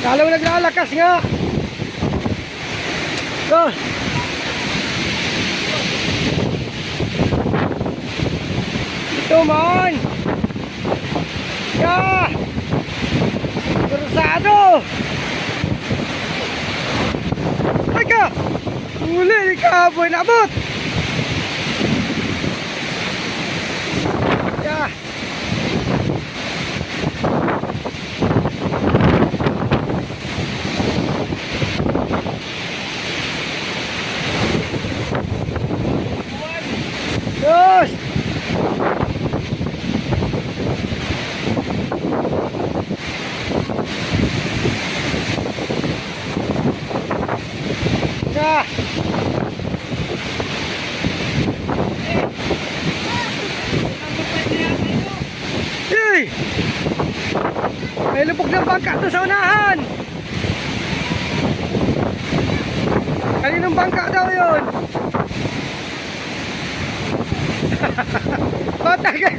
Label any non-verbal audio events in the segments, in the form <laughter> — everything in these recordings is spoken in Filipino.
Lalong naglalakas nga. Go. Ito man. Ya. Teka. Uli ka boy nabot. Ya. Terus. Ya. Yay! May lubog ng bangka doon sa unahan. Kaninong bangka daw yun? <laughs> Bata ka.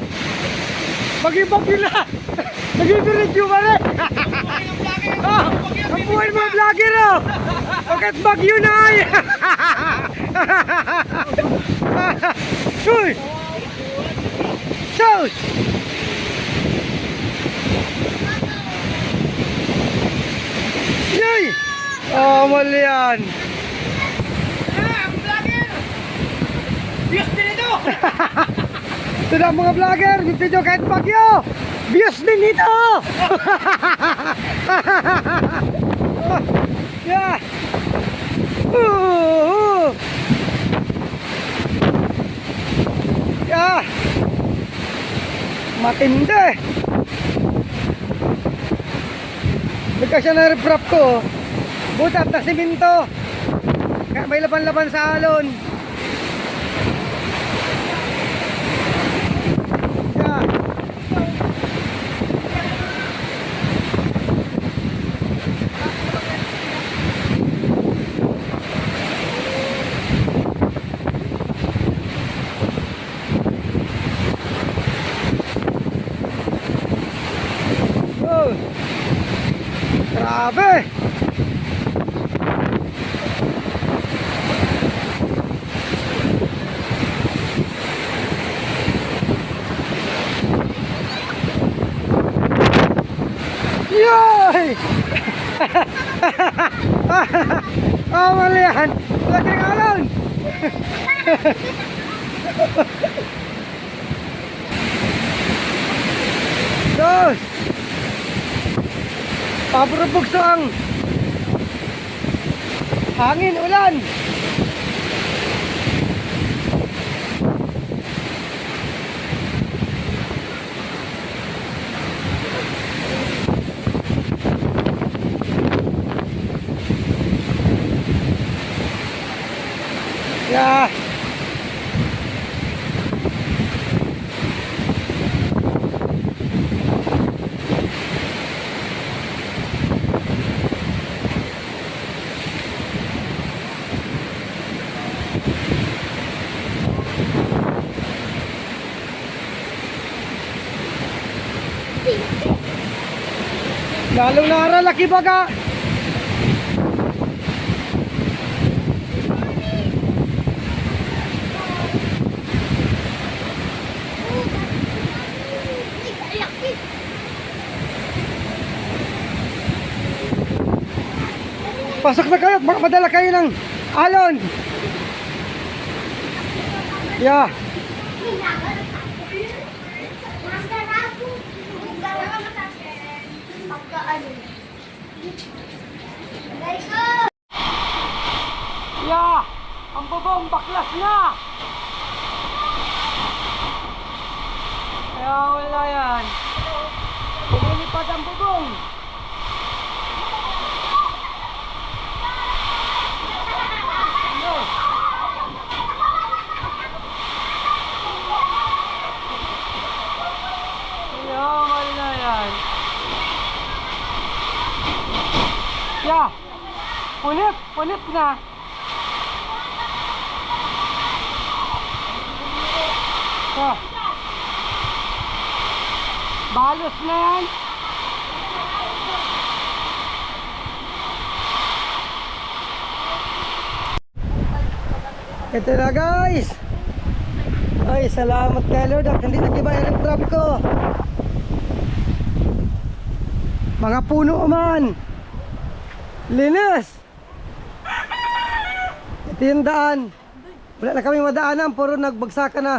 Mag-ibag yun na. Nag-video ba rin? Oh, ang buhay mo vlogger oh. <laughs> Bakit bagyo na? <laughs> Uy! Sus! Yay! Oh, mali yan. Views din ito! <laughs> Ito na mga vlogger, yung video kahit bagyo. Views din ito. <laughs> yeah. Uh. Yeah. Matindi. Nagkasya na refrap ko. Butat na siminto. Kaya may laban-laban sa alon. Yeah. Oh. Grabe! Yoy! oh, <laughs> mali yan. Wala kang alon. Dos! Paburubog ang hangin, ulan. Yeah. Lalong naralaki baga. Pasok na kayo, baka madala kayo ng alon. Yeah. Yeah. Ang bubong baklas na. Kaya wala yan. Lumilipad ang bubong. Ulip, ulip na. Ito. Balos na yan. Ito na guys. Ay, salamat kay Lord at hindi nagibayan ang trap ko. Mga puno man. Linis! Yung daan. Wala na kami madaanan, puro nagbagsakan na.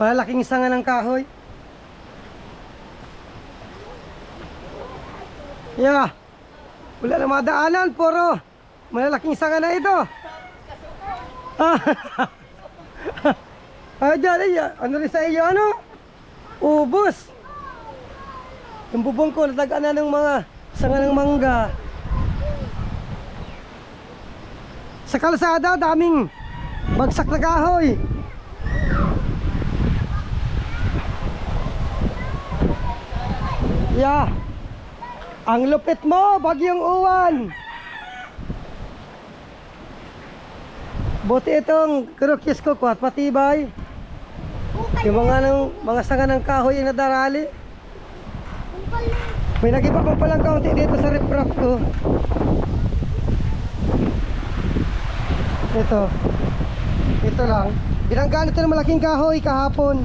Malalaking sanga ng kahoy. Yeah. Wala na madaanan, puro malalaking sanga na ito. Ah. <laughs> Ah, dyan, ay, ano rin sa iyo, ano? Ubus. Yung bubong ko, natagaan na ng mga sanga ng mangga. Sa kalsada, daming bagsak na kahoy. Yeah. Ang lupit mo, bagyong uwan. Buti itong krokis ko, kwat patibay. Yung mga, ng, mga sanga ng kahoy yung nadarali. May nagiba pa palang kaunti dito sa riprap ko. Ito. Ito lang. Binanggaan ito ng malaking kahoy kahapon.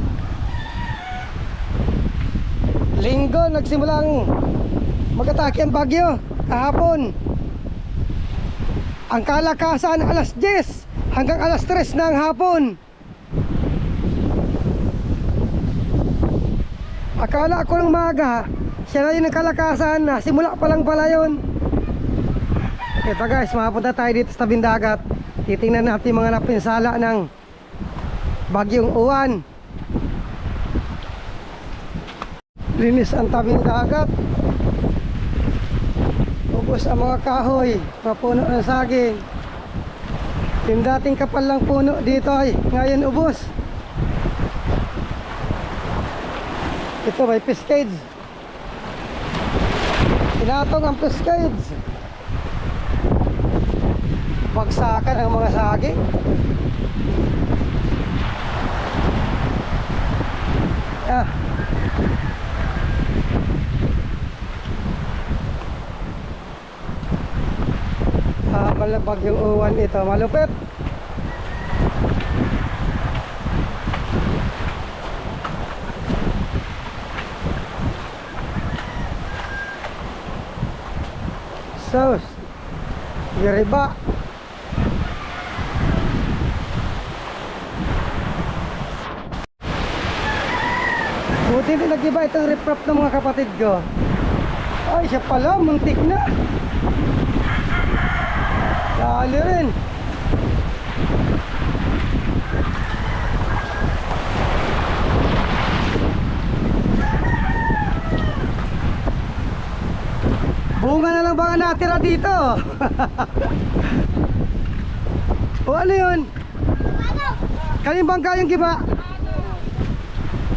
Linggo, nagsimulang mag-atake ang bagyo kahapon. Ang kalakasan alas 10 hanggang alas 3 ng hapon. Akala ko ng maga, siya na yun ang kalakasan simula pa lang pala yun. Ito guys, mapunta tayo dito sa tabing. Titingnan natin mga napinsala ng bagyong uwan. Linis ang tabing dagat. Ubos ang mga kahoy, mga puno ng saging. Yung dating kapal lang puno dito ay ngayon ubos. Ito may piscades. Tinatong ang piscades. Bagsakan ang mga saging. Ah. Ah, malabag yung uwan ito. Malupit. Sus. Yariba. Buti hindi nag-iba itong riprap ng mga kapatid ko. Ay, siya pala, muntik na. Dali rin. Bunga na lang ba ang natira dito? <laughs> o ano yun? Kaling bangka yung giba?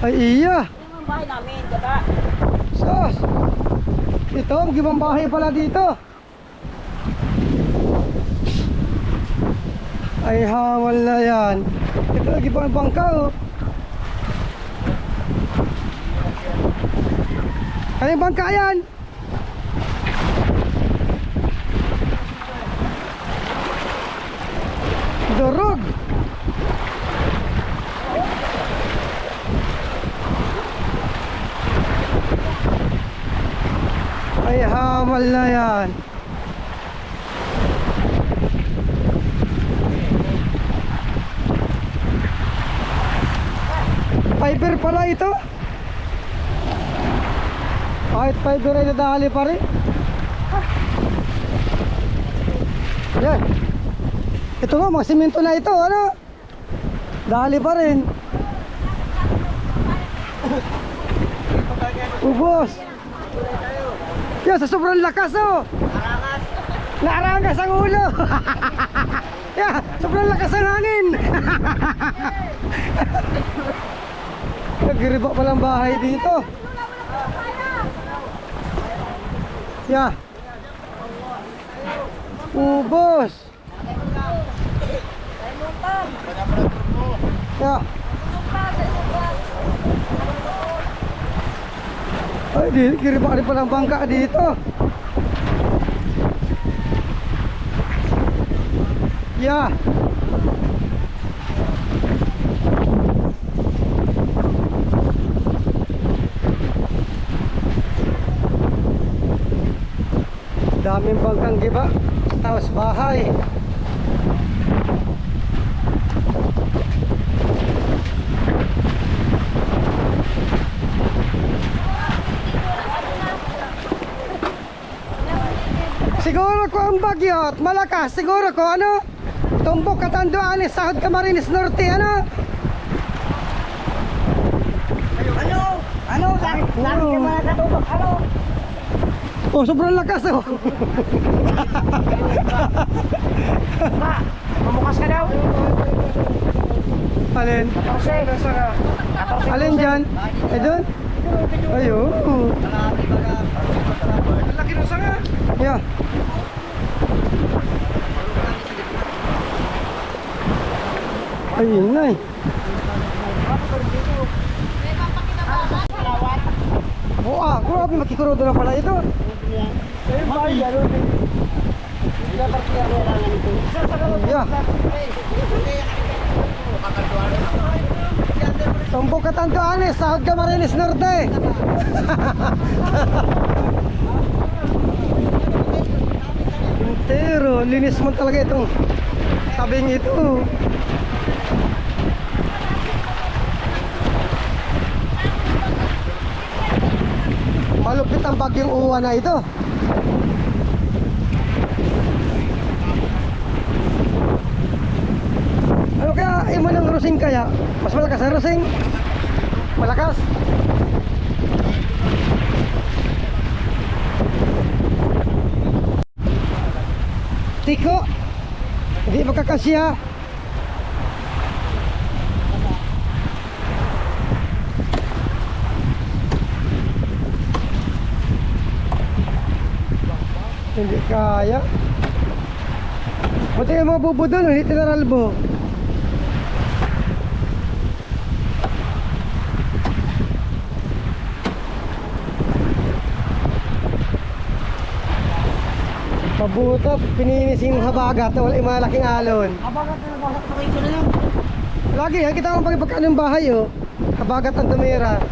Ay iya. Yung bahay namin, diba? Sos! Ito, ang gibang bahay pala dito. Ay, hamal na yan. Ito, ang gibang bangka, oh. Kanyang bangka yan. Durog. Ay, hamal na yan. Fiber pala ito. Kahit fiber ay nadali pa rin. Yan. Ito nga, mga simento na ito, ano? Dali pa rin. Ubos. Yan, sa sobrang lakas, oh. Naarangas ang ulo. <laughs> yeah, sobrang lakas ang hangin. <laughs> Nagriba palang bahay dito. Yeah. Ubos. Yeah. Ay, di, kiriba rin palang bangka dito. Yeah. Daming bangkang giba. Tapos bahay. Siguro ko ang bagyo at malakas. Siguro ko ano? Tumbok katanduan ni Sahod Camarines Norte ano? Ano? Ano? Lagi ka mga katubok. Ano? Oh, sobrang lakas oh. Pa, mamukas ka daw. Alin? 14. 14. Alin dyan? Eh doon? Ayun. Laki na sa nga. Yeah. Ayun na eh. Oo ah, grabe makikurodo na pala ito. Yeah. Tumbok ka tanto anis, sahod ka Marinis Norte. <laughs> Pero linis mo talaga itong tabing ito. Ang bagyong uwa na ito. Ano kaya imo ng rusing kaya? Mas malakas ang rusing? Malakas? Tiko! Hindi makakasya. Hindi kaya. Buti yung mga bubo doon, hindi tinaralbo. Mabuto, pininisin ng habagat na wala yung mga laking alon. Abagat na nabasok na kayo na lang. Lagi, yan kita kung pagkakano yung bahay oh. Habagat ang tumira.